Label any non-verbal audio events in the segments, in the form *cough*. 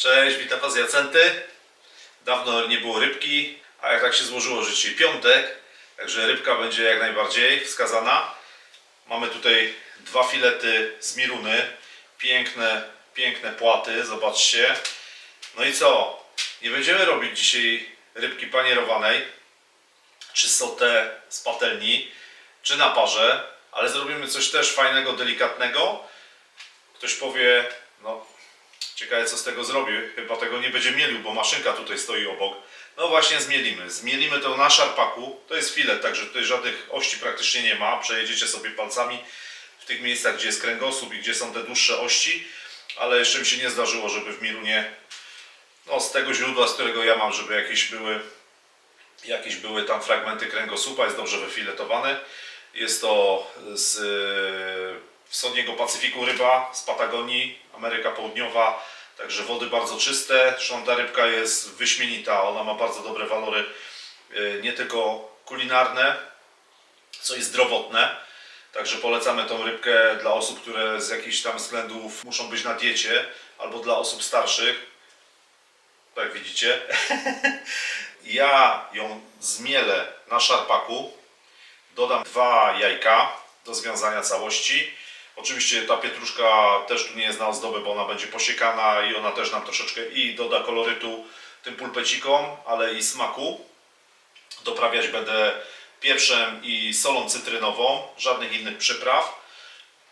Cześć, witam Was Jacenty. Dawno nie było rybki, a jak tak się złożyło, że dzisiaj piątek, także rybka będzie jak najbardziej wskazana. Mamy tutaj dwa filety z miruny, piękne, piękne płaty, zobaczcie. No i co? Nie będziemy robić dzisiaj rybki panierowanej, czy sotę z patelni, czy na parze, ale zrobimy coś też fajnego, delikatnego. Ktoś powie, no Ciekawe co z tego zrobi. Chyba tego nie będzie mielił, bo maszynka tutaj stoi obok. No właśnie zmielimy. Zmielimy to na szarpaku. To jest filet, także tutaj żadnych ości praktycznie nie ma. Przejedziecie sobie palcami w tych miejscach, gdzie jest kręgosłup i gdzie są te dłuższe ości. Ale jeszcze mi się nie zdarzyło, żeby w Mirunie, no z tego źródła, z którego ja mam, żeby jakieś były, jakieś były tam fragmenty kręgosłupa. Jest dobrze wyfiletowany. Jest to z yy, wschodniego Pacyfiku ryba, z Patagonii, Ameryka Południowa. Także wody bardzo czyste. Ta rybka jest wyśmienita. Ona ma bardzo dobre walory, yy, nie tylko kulinarne, co i zdrowotne. Także polecamy tą rybkę dla osób, które z jakichś tam względów muszą być na diecie, albo dla osób starszych. Tak widzicie. *laughs* ja ją zmielę na szarpaku. Dodam dwa jajka do związania całości. Oczywiście ta pietruszka też tu nie jest na ozdobę, bo ona będzie posiekana i ona też nam troszeczkę i doda kolorytu tym pulpecikom, ale i smaku. Doprawiać będę pieprzem i solą cytrynową, żadnych innych przypraw.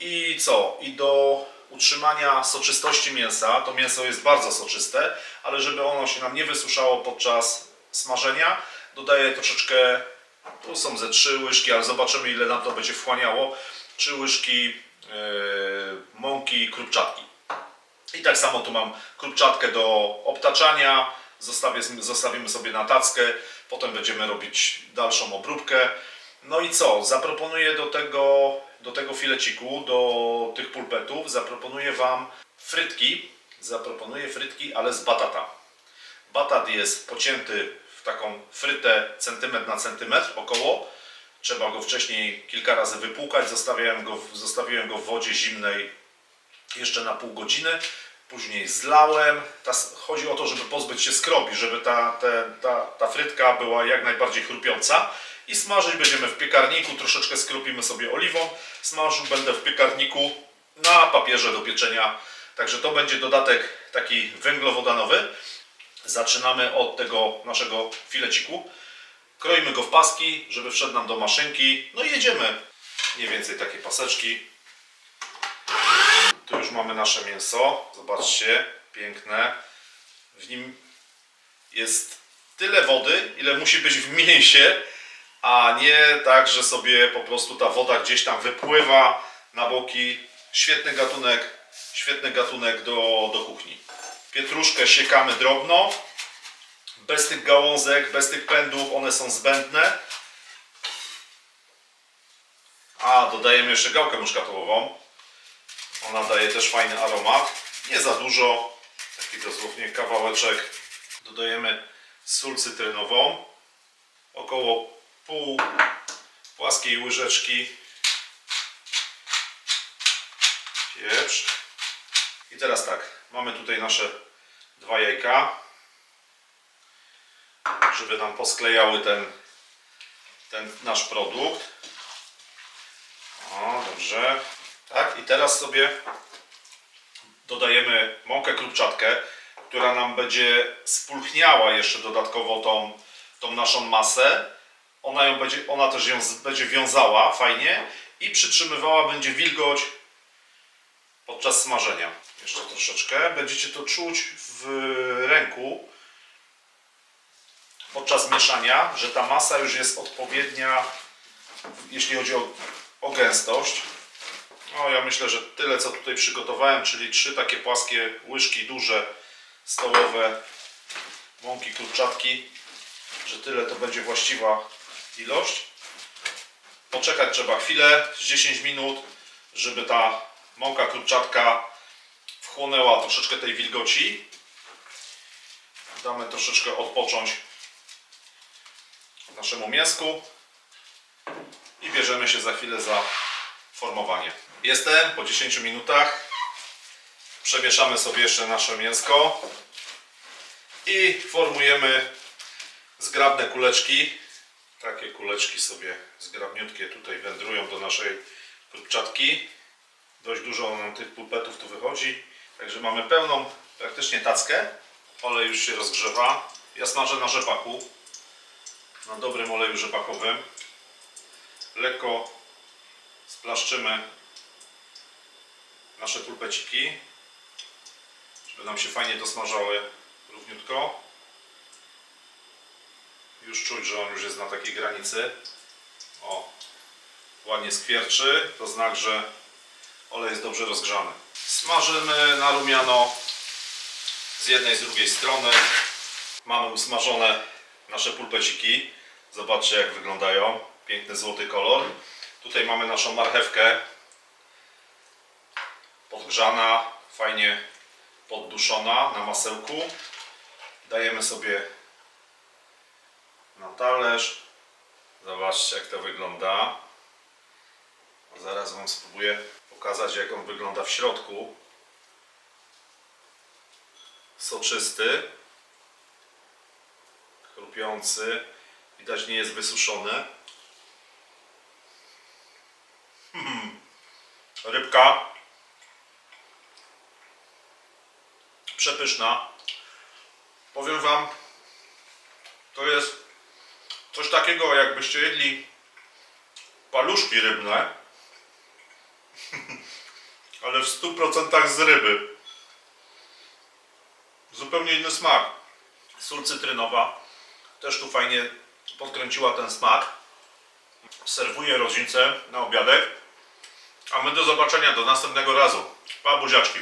I co? I do utrzymania soczystości mięsa, to mięso jest bardzo soczyste, ale żeby ono się nam nie wysuszało podczas smażenia, dodaję troszeczkę, tu są ze trzy łyżki, ale zobaczymy ile nam to będzie wchłaniało, trzy łyżki mąki krupczatki. I tak samo tu mam krupczatkę do obtaczania, zostawimy sobie na tackę, potem będziemy robić dalszą obróbkę. No i co? Zaproponuję do tego, do tego fileciku, do tych pulpetów, zaproponuję Wam frytki. Zaproponuję frytki, ale z batata. Batat jest pocięty w taką frytę centymetr na centymetr około. Trzeba go wcześniej kilka razy wypłukać. Zostawiałem go, zostawiłem go w wodzie zimnej jeszcze na pół godziny. Później zlałem. Ta, chodzi o to, żeby pozbyć się skrobi, żeby ta, te, ta, ta frytka była jak najbardziej chrupiąca. I smażyć będziemy w piekarniku. Troszeczkę skropimy sobie oliwą. Smażył będę w piekarniku na papierze do pieczenia. Także to będzie dodatek taki węglowodanowy. Zaczynamy od tego naszego fileciku. Kroimy go w paski, żeby wszedł nam do maszynki. No i jedziemy. Mniej więcej takie paseczki. Tu już mamy nasze mięso. Zobaczcie, piękne. W nim jest tyle wody, ile musi być w mięsie, a nie tak, że sobie po prostu ta woda gdzieś tam wypływa na boki. Świetny gatunek, świetny gatunek do, do kuchni. Pietruszkę siekamy drobno, bez tych gałązek, bez tych pędów, one są zbędne. A, dodajemy jeszcze gałkę muszkatołową. Ona daje też fajny aromat. Nie za dużo, taki dosłownie kawałeczek. Dodajemy sól cytrynową. Około pół płaskiej łyżeczki pieprz. I teraz tak, mamy tutaj nasze dwa jajka, żeby nam posklejały ten, ten nasz produkt. O, dobrze. Tak, i teraz sobie dodajemy mąkę krupczatkę, która nam będzie spulchniała jeszcze dodatkowo tą, tą naszą masę. Ona, ją będzie, ona też ją będzie wiązała fajnie i przytrzymywała będzie wilgoć podczas smażenia. Jeszcze troszeczkę. Będziecie to czuć w ręku podczas mieszania, że ta masa już jest odpowiednia, jeśli chodzi o, o gęstość. No, ja myślę, że tyle co tutaj przygotowałem, czyli trzy takie płaskie łyżki duże, stołowe mąki kurczatki, że tyle to będzie właściwa ilość. Poczekać trzeba chwilę, z 10 minut, żeby ta mąka kurczatka wchłonęła troszeczkę tej wilgoci. Damy troszeczkę odpocząć naszemu mięsku i bierzemy się za chwilę za formowanie. Jestem po 10 minutach. Przemieszamy sobie jeszcze nasze mięsko. I formujemy zgrabne kuleczki. Takie kuleczki sobie zgrabniutkie tutaj wędrują do naszej kurczatki. Dość dużo nam tych pulpetów tu wychodzi. Także mamy pełną praktycznie tackę. Olej już się rozgrzewa. Ja smażę na rzepaku. Na dobrym oleju rzepakowym. Lekko splaszczymy nasze pulpeciki, żeby nam się fajnie dosmażały równiutko. Już czuć, że on już jest na takiej granicy. O, ładnie skwierczy, to znak, że olej jest dobrze rozgrzany. Smażymy na rumiano z jednej, z drugiej strony. Mamy usmażone nasze pulpeciki. Zobaczcie jak wyglądają. Piękny złoty kolor. Tutaj mamy naszą marchewkę. Podgrzana, fajnie podduszona na masełku. Dajemy sobie na talerz. Zobaczcie jak to wygląda. Zaraz Wam spróbuję pokazać jak on wygląda w środku. Soczysty. Chrupiący. Widać nie jest wysuszony. Hmm. Rybka. Przepyszna. Powiem Wam, to jest coś takiego, jakbyście jedli paluszki rybne, *laughs* ale w 100% z ryby. Zupełnie inny smak. Sól cytrynowa też tu fajnie podkręciła ten smak. Serwuję rodzicę na obiadek. A my do zobaczenia do następnego razu. Pa buziaczki.